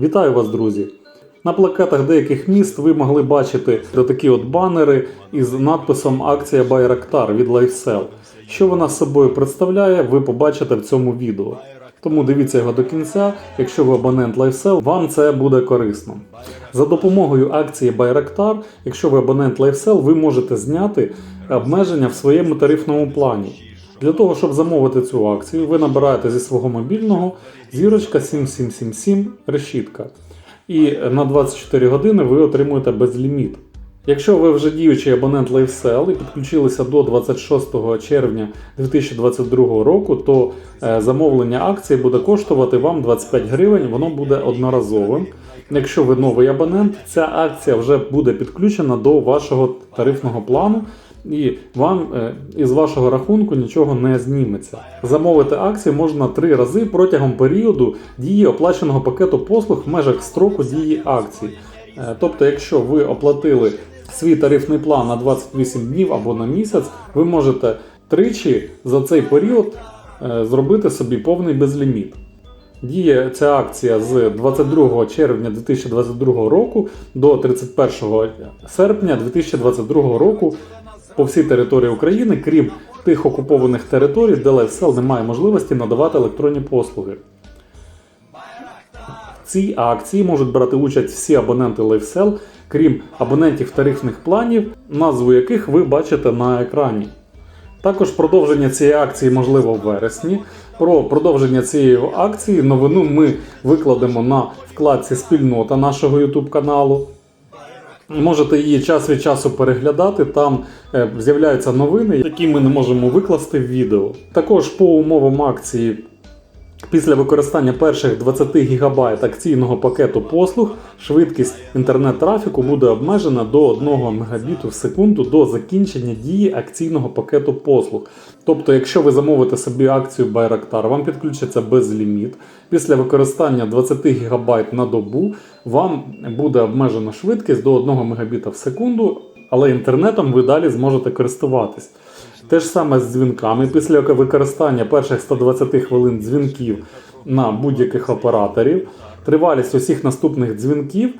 Вітаю вас, друзі! На плакатах деяких міст ви могли бачити такі от банери із надписом Акція Байрактар від LifeSell. Що вона з собою представляє, ви побачите в цьому відео. Тому дивіться його до кінця, якщо ви абонент LifeSell, вам це буде корисно. За допомогою акції Байрактар, якщо ви абонент LifeSell, ви можете зняти обмеження в своєму тарифному плані. Для того, щоб замовити цю акцію, ви набираєте зі свого мобільного зірочка 7777 решітка. І на 24 години ви отримуєте безліміт. Якщо ви вже діючий абонент LifeSell і підключилися до 26 червня 2022 року, то е, замовлення акції буде коштувати вам 25 гривень, воно буде одноразовим. Якщо ви новий абонент, ця акція вже буде підключена до вашого тарифного плану і вам е, із вашого рахунку нічого не зніметься. Замовити акцію можна три рази протягом періоду дії оплаченого пакету послуг в межах строку дії акції. Е, Тобто, якщо ви оплатили свій тарифний план на 28 днів або на місяць, ви можете тричі за цей період е, зробити собі повний безліміт. Діє ця акція з 22 червня 2022 року до 31 серпня 2022 року по всій території України, крім тих окупованих територій, де LifeSell не має можливості надавати електронні послуги. В цій акції можуть брати участь всі абоненти LifeSell, крім абонентів тарифних планів, назву яких ви бачите на екрані. Також продовження цієї акції можливо в вересні. Про продовження цієї акції новину ми викладемо на вкладці спільнота нашого YouTube каналу. Можете її час від часу переглядати. Там е, з'являються новини, які ми не можемо викласти в відео. Також по умовам акції. Після використання перших 20 ГБ акційного пакету послуг швидкість інтернет-трафіку буде обмежена до 1 Мбіт в секунду до закінчення дії акційного пакету послуг. Тобто, якщо ви замовите собі акцію Байрактар, вам підключиться безліміт. Після використання 20 ГБ на добу вам буде обмежена швидкість до 1 Мбіт в секунду, але інтернетом ви далі зможете користуватись. Те ж саме з дзвінками. Після використання перших 120 хвилин дзвінків на будь-яких операторів, тривалість усіх наступних дзвінків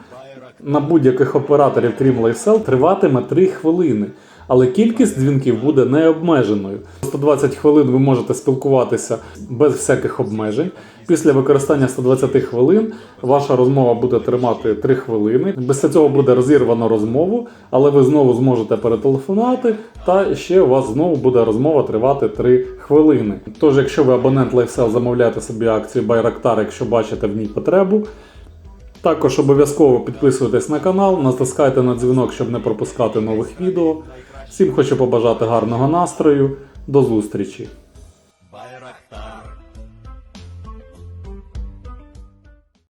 на будь-яких операторів, крім LifeSell, триватиме 3 хвилини. Але кількість дзвінків буде необмеженою. 120 хвилин ви можете спілкуватися без всяких обмежень. Після використання 120 хвилин ваша розмова буде тримати 3 хвилини. Після цього буде розірвано розмову, але ви знову зможете перетелефонувати, та ще у вас знову буде розмова тривати 3 хвилини. Тож, якщо ви абонент LifeSell, замовляєте собі акцію Байрактар, якщо бачите в ній потребу. Також обов'язково підписуйтесь на канал, натискайте на дзвінок, щоб не пропускати нових відео. Всім хочу побажати гарного настрою. До зустрічі!